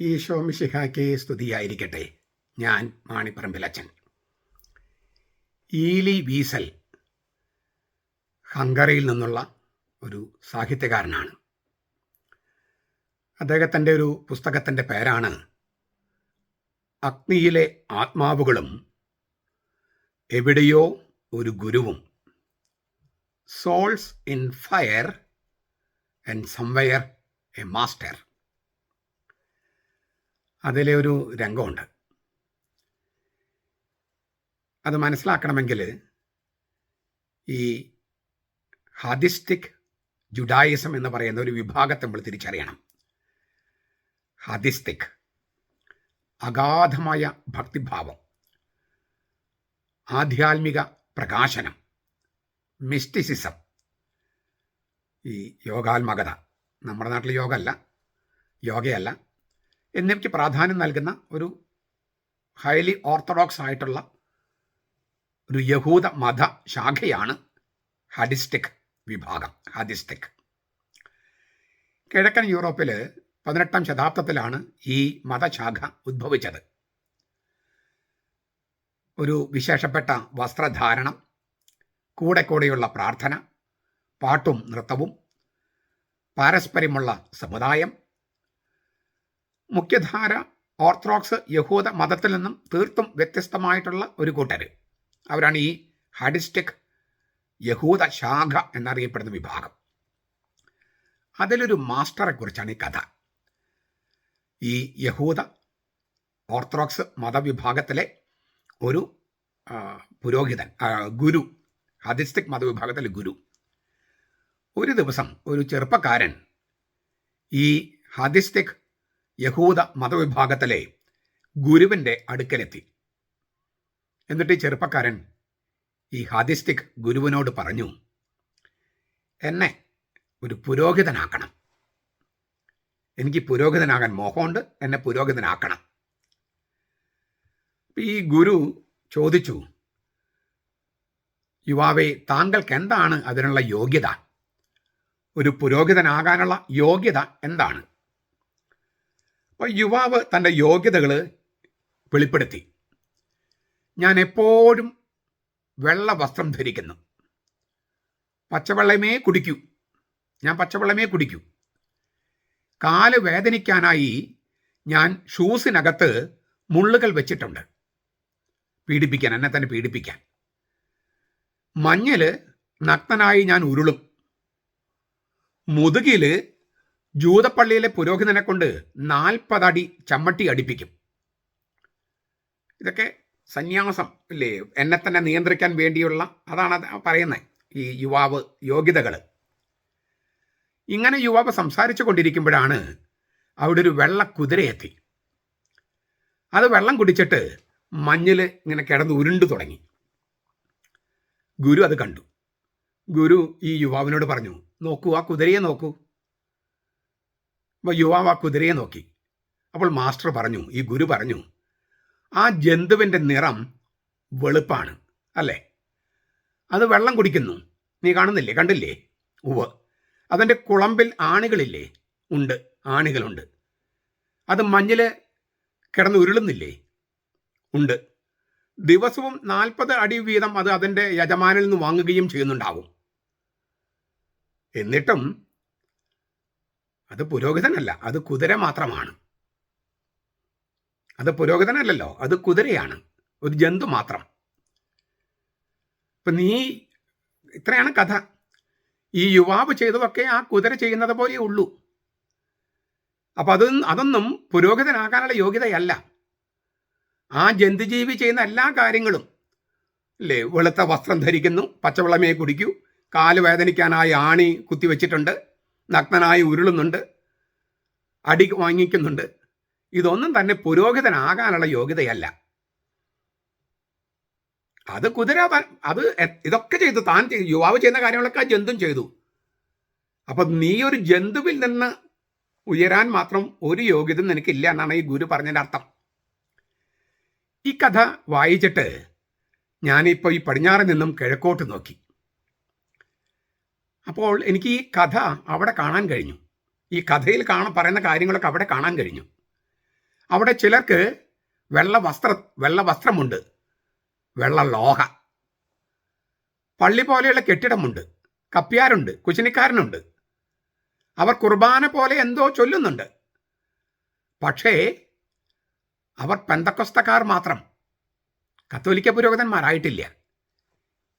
ഈശോ മിശിഹായ്ക്ക് സ്തുതിയായിരിക്കട്ടെ. ഞാൻ മാണിപ്പറമ്പിലച്ചൻ ഈലി വീസൽ ഹംഗറിയിൽ നിന്നുള്ള ഒരു സാഹിത്യകാരനാണ്. അദ്ദേഹത്തിന്റെ ഒരു പുസ്തകത്തിന്റെ പേരാണ് അഗ്നിയിലെ ആത്മാവുകളും എവിടെയോ ഒരു ഗുരുവും. Souls in fire and somewhere a master അതിലെ ഒരു രംഗമുണ്ട്. അത് മനസ്സിലാക്കണമെങ്കിൽ ഈ ഹാദിസ്റ്റിക് ജുഡായിസം എന്ന് പറയുന്ന ഒരു വിഭാഗത്തെ നമ്മൾ തിരിച്ചറിയണം. ഹാദിസ്റ്റിക് അഗാധമായ ഭക്തിഭാവം ആധ്യാത്മിക പ്രകാശനം മിസ്റ്റിസിസം ഈ യോഗാത്മകത. നമ്മുടെ നാട്ടിൽ യോഗ അല്ല യോഗയല്ല. എന്നിവയ്ക്ക് പ്രാധാന്യം നൽകുന്ന ഒരു ഹൈലി ഓർത്തഡോക്സ് ആയിട്ടുള്ള ഒരു യഹൂദ മത ശാഖയാണ് ഹഡിസ്റ്റിക് വിഭാഗം ഹദിസ്റ്റിക് കിഴക്കൻ യൂറോപ്പിൽ പതിനെട്ടാം ശതാബ്ദത്തിലാണ് ഈ മതശാഖ ഉദ്ഭവിച്ചത് ഒരു വിശേഷപ്പെട്ട വസ്ത്രധാരണം കൂടെ കൂടെയുള്ള പ്രാർത്ഥന പാട്ടും നൃത്തവും പാരസ്പര്യമുള്ള സമുദായം മുഖ്യധാര ഓർത്തഡോക്സ് യഹൂദ മതത്തിൽ നിന്നും തീർത്തും വ്യത്യസ്തമായിട്ടുള്ള ഒരു കൂട്ടർ അവരാണ് ഈ ഹഡിസ്റ്റിക് യഹൂദ ശാഖ എന്നറിയപ്പെടുന്ന വിഭാഗം. അതിലൊരു മാസ്റ്ററെ കുറിച്ചാണ് ഈ കഥ. ഈ യഹൂദ ഓർത്തഡോക്സ് മതവിഭാഗത്തിലെ ഒരു പുരോഹിതൻ ഗുരു ഹദിസ്റ്റിക് മതവിഭാഗത്തിലെ ഗുരു. ഒരു ദിവസം ഒരു ചെറുപ്പക്കാരൻ ഈ ഹദിസ്റ്റിക് യഹൂദ മതവിഭാഗത്തിലെ ഗുരുവിന്റെ അടുക്കലെത്തി. എന്നിട്ട് ഈ ചെറുപ്പക്കാരൻ ഈ ഹാദിസ്റ്റിക് ഗുരുവിനോട് പറഞ്ഞു എന്നെ ഒരു പുരോഹിതനാക്കണം. എനിക്ക് പുരോഹിതനാകാൻ മോഹമുണ്ട് എന്നെ പുരോഹിതനാക്കണം. ഈ ഗുരു ചോദിച്ചു യുവാവെ താങ്കൾക്ക് എന്താണ് അതിനുള്ള യോഗ്യത? ഒരു പുരോഹിതനാകാനുള്ള യോഗ്യത എന്താണ്? അപ്പോൾ യുവാവ് തന്റെ യോഗ്യതകൾ വെളിപ്പെടുത്തി. ഞാൻ എപ്പോഴും വെള്ള വസ്ത്രം ധരിക്കുന്നു. പച്ചവെള്ളമേ കുടിക്കൂ. ഞാൻ പച്ചവെള്ളമേ കുടിക്കൂ. കാൽ വേദനിക്കാനായി ഞാൻ ഷൂസിനകത്ത് മുള്ളുകൾ വെച്ചിട്ടുണ്ട്. പീഡിപ്പിക്കാൻ എന്നെ തന്നെ പീഡിപ്പിക്കാൻ. മഞ്ഞിൽ നഗ്നനായി ഞാൻ ഉരുളും. മുതുകിൽ ജൂതപ്പള്ളിയിലെ പുരോഹിതനെ കൊണ്ട് നാൽപ്പതടി ചമ്മട്ടി അടിപ്പിക്കും. ഇതൊക്കെ സന്യാസം ഇല്ലേ? എന്നെ തന്നെ നിയന്ത്രിക്കാൻ വേണ്ടിയുള്ള അതാണ് പറയുന്നത് ഈ യുവാവ് യോഗ്യതകൾ. ഇങ്ങനെ യുവാവ് സംസാരിച്ചു കൊണ്ടിരിക്കുമ്പോഴാണ് അവിടെ ഒരു വെള്ള കുതിരയെത്തി അത് വെള്ളം കുടിച്ചിട്ട് മഞ്ഞിൽ ഇങ്ങനെ കിടന്ന് ഉരുണ്ടു തുടങ്ങി. ഗുരു അത് കണ്ടു. ഗുരു ഈ യുവാവിനോട് പറഞ്ഞു നോക്കൂ ആ കുതിരയെ നോക്കൂ. അപ്പോൾ യുവാവ് ആ കുതിരയെ നോക്കി. അപ്പോൾ മാസ്റ്റർ പറഞ്ഞു ഈ ഗുരു പറഞ്ഞു ആ ജന്തുവിന്റെ നിറം വെളുപ്പാണ് അല്ലേ? അത് വെള്ളം കുടിക്കുന്നു. നീ കാണുന്നില്ലേ? കണ്ടില്ലേ? ഉവ് അതിന്റെ കുളമ്പിൽ ആണികളില്ലേ? ഉണ്ട് ആണികളുണ്ട്. അത് മഞ്ഞിൽ കിടന്ന് ഉരുളുന്നില്ലേ? ഉണ്ട്. ദിവസവും നാൽപ്പത് അടി വീതം അത് അതിന്റെ യജമാനിൽ നിന്ന് വാങ്ങുകയും ചെയ്യുന്നുണ്ടാവും. എന്നിട്ടും അത് പുരോഹിതനല്ല അത് കുതിര മാത്രമാണ്. അത് പുരോഹിതനല്ലല്ലോ അത് കുതിരയാണ് ഒരു ജന്തു മാത്രം. ഇപ്പം നീ ഇത്രയാണ് കഥ. ഈ യുവാവ് ചെയ്തതൊക്കെ ആ കുതിര ചെയ്യുന്നത് പോലെ ഉള്ളൂ. അപ്പം അത് അതൊന്നും പുരോഹിതനാകാനുള്ള യോഗ്യതയല്ല. ആ ജന്തുജീവി ചെയ്യുന്ന എല്ലാ കാര്യങ്ങളും അല്ലേ വെളുത്ത വസ്ത്രം ധരിക്കുന്നു പച്ചവെള്ളമേ കുടിക്കൂ കാൽ വേദനിക്കാനായി ആണി കുത്തിവെച്ചിട്ടുണ്ട് നഗ്നനായി ഉരുളുന്നുണ്ട് അടി വാങ്ങിക്കുന്നുണ്ട്. ഇതൊന്നും തന്നെ പുരോഹിതനാകാനുള്ള യോഗ്യതയല്ല. അത് കുതിര അത് ഇതൊക്കെ ചെയ്തു താൻ യുവാവ് ചെയ്യുന്ന കാര്യങ്ങളൊക്കെ ആ ജന്തും ചെയ്തു. അപ്പൊ നീ ഒരു ജന്തുവിൽ നിന്ന് ഉയരാൻ മാത്രം ഒരു യോഗ്യത നിനക്കില്ല എന്നാണ് ഈ ഗുരു പറഞ്ഞതിന്റെ അർത്ഥം. ഈ കഥ വായിച്ചിട്ട് ഞാനിപ്പോൾ ഈ പടിഞ്ഞാറ് നിന്നും കിഴക്കോട്ട് നോക്കി. അപ്പോൾ എനിക്ക് ഈ കഥ അവിടെ കാണാൻ കഴിഞ്ഞു. ഈ കഥയിൽ കാണാൻ പറയുന്ന കാര്യങ്ങളൊക്കെ അവിടെ കാണാൻ കഴിഞ്ഞു. അവിടെ ചിലർക്ക് വെള്ള വസ്ത്ര വെള്ള വസ്ത്രമുണ്ട്. വെള്ള ലോഹ. പള്ളി പോലെയുള്ള കെട്ടിടമുണ്ട്. കപ്പ്യാരുണ്ട് കുശിനിക്കാരനുണ്ട്. അവർ കുർബാന പോലെ എന്തോ ചൊല്ലുന്നുണ്ട്. പക്ഷേ അവർ പെന്തക്കൊസ്തക്കാർ മാത്രം. കത്തോലിക്ക പുരോഹിതന്മാരായിട്ടില്ല.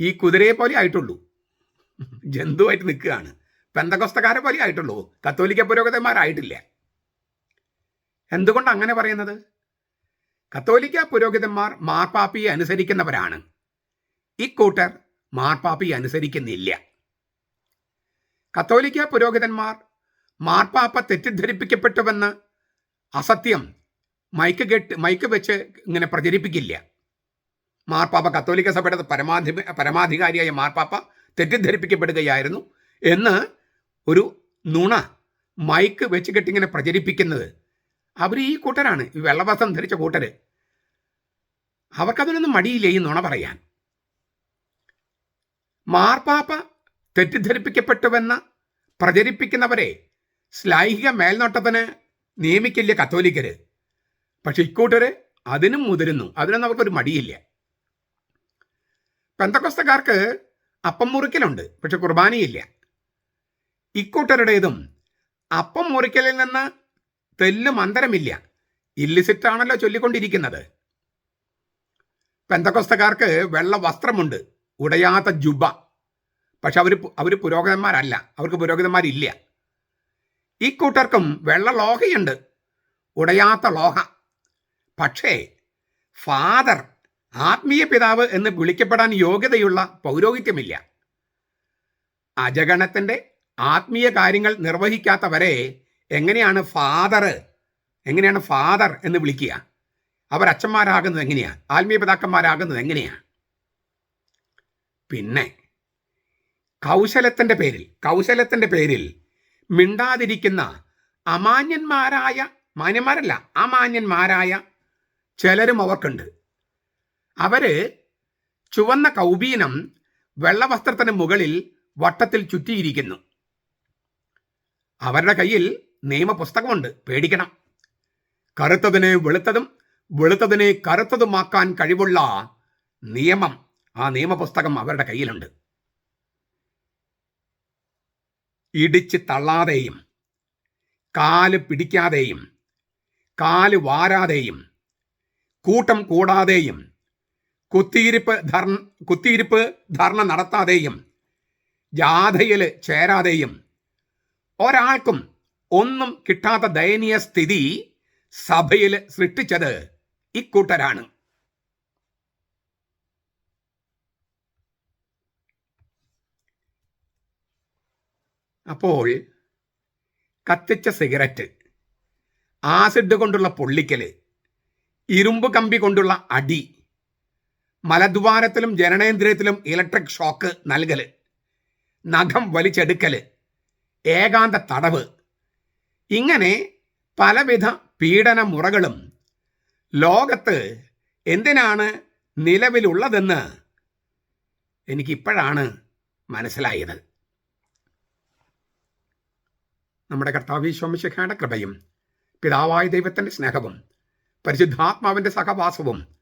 ഈ കുതിരയെ പോലെ ആയിട്ടുള്ളൂ. ജന്തുവായിട്ട് നിൽക്കുകയാണ്. പെന്തക്കൊസ്തക്കാരെ പോലെ ആയിട്ടുള്ളൂ. കത്തോലിക്ക പുരോഗതിമാരായിട്ടില്ല എന്തുകൊണ്ട് അങ്ങനെ പറയുന്നത്? കത്തോലിക്ക പുരോഹിതന്മാർ മാർപ്പാപ്പിയെ അനുസരിക്കുന്നവരാണ്. ഇക്കൂട്ടർ മാർപ്പാപ്പിയെ അനുസരിക്കുന്നില്ല. കത്തോലിക്ക പുരോഹിതന്മാർ മാർപ്പാപ്പ തെറ്റിദ്ധരിപ്പിക്കപ്പെട്ടുവെന്ന് അസത്യം മൈക്ക് കെട്ട് മൈക്ക് വെച്ച് ഇങ്ങനെ പ്രചരിപ്പിക്കില്ല. മാർപ്പാപ്പ കത്തോലിക്ക സഭയുടെ പരമാധി പരമാധികാരിയായ മാർപ്പാപ്പ തെറ്റിദ്ധരിപ്പിക്കപ്പെടുകയായിരുന്നു എന്ന് ഒരു നുണ മൈക്ക് വെച്ച് കെട്ടിങ്ങനെ പ്രചരിപ്പിക്കുന്നത്. അവർ ഈ കൂട്ടരാണ് ഈ വെള്ളവസ്ത്രം ധരിച്ച കൂട്ടർ അവർക്കതിനൊന്നും മടിയില്ല ഈ നുണ പറയാൻ. മാർപ്പാപ്പ തെറ്റിദ്ധരിപ്പിക്കപ്പെട്ടുവെന്ന് പ്രചരിപ്പിക്കുന്നവരെ ശ്ലൈഹിക മേൽനോട്ടത്തിന് നിയമിക്കില്ല കത്തോലിക്കര്. പക്ഷെ ഇക്കൂട്ടർ അതിനും മുതിരുന്നു. അതിനൊന്നും അവർക്കൊരു മടിയില്ല. പെന്തക്കൊസ്തക്കാർക്ക് അപ്പം മുറിക്കലുണ്ട് പക്ഷെ കുർബാനയില്ല. ഇക്കൂട്ടരുടേതും അപ്പം മുറിക്കലിൽ നിന്ന് തെല്ലും അന്തരമില്ല ഇല്ലിസിറ്റാണല്ലോ ചൊല്ലിക്കൊണ്ടിരിക്കുന്നത്. പെന്തക്കൊസ്തക്കാർക്ക് വെള്ള വസ്ത്രമുണ്ട് ഉടയാത്ത ജുബ. പക്ഷെ അവർ അവർ പുരോഹിതന്മാരല്ല അവർക്ക് പുരോഹിതന്മാരില്ല. ഈ കൂട്ടർക്കും വെള്ള ലോഹയുണ്ട് ഉടയാത്ത ലോഹ. പക്ഷേ ഫാദർ ആത്മീയ പിതാവ് എന്ന് വിളിക്കപ്പെടാൻ യോഗ്യതയുള്ള പൗരോഹിത്യമില്ല. അജഗണത്തിന്റെ ആത്മീയ കാര്യങ്ങൾ നിർവഹിക്കാത്തവരെ എങ്ങനെയാണ് ഫാദർ എങ്ങനെയാണ് ഫാദർ എന്ന് വിളിക്കുക? അവർ അച്ഛന്മാരാകുന്നത് എങ്ങനെയാ? ആത്മീയ പിതാക്കന്മാരാകുന്നത് എങ്ങനെയാ? പിന്നെ കൗശലത്തിന്റെ പേരിൽ കൗശലത്തിന്റെ പേരിൽ മിണ്ടാതിരിക്കുന്ന അമാന്യന്മാരായ മാന്യന്മാരല്ല അമാന്യന്മാരായ ചിലരും അവർക്കുണ്ട്. അവർ ചുവന്ന കൗബീനം വെള്ളവസ്ത്രത്തിന് മുകളിൽ വട്ടത്തിൽ ചുറ്റിയിരിക്കുന്നു. അവരുടെ കയ്യിൽ നിയമപുസ്തകമുണ്ട്. പേടിക്കണം. കറുത്തതിനെ വെളുത്തതും വെളുത്തതിനെ കറുത്തതുമാക്കാൻ കഴിവുള്ള നിയമം ആ നിയമപുസ്തകം അവരുടെ കയ്യിലുണ്ട്. ഇടിച്ച് തള്ളാതെയും കാൽ പിടിക്കാതെയും കാൽ വാരാതെയും കൂട്ടം കൂടാതെയും കുത്തിയിരിപ്പ് ധർ കുത്തിയിരിപ്പ് ധർണ നടത്താതെയും ജാഥയിൽ ചേരാതെയും ഒരാൾക്കും ഒന്നും കിട്ടാത്ത ദയനീയ സ്ഥിതി സഭയിൽ സൃഷ്ടിച്ചത് ഇക്കൂട്ടരാണ്. അപ്പോൾ കത്തിച്ച സിഗരറ്റ് ആസിഡ് കൊണ്ടുള്ള പൊള്ളിക്കൽ ഇരുമ്പ് കമ്പി കൊണ്ടുള്ള അടി മലദ്വാരത്തിലും ജനനേന്ദ്രിയത്തിലും ഇലക്ട്രിക് ഷോക്ക് നൽകൽ. നഖം വലിച്ചെടുക്കൽ. ഏകാന്ത തടവ്. ഇങ്ങനെ പലവിധ പീഡന മുറകളും ലോകത്ത് എന്തിനാണ് നിലവിലുള്ളതെന്ന് എനിക്കിപ്പോഴാണ് മനസ്സിലായത്. നമ്മുടെ കർത്താവ് ശോമിശിഖയുടെ കൃപയും പിതാവായ ദൈവത്തിന്റെ സ്നേഹവും പരിശുദ്ധാത്മാവിന്റെ സഹവാസവും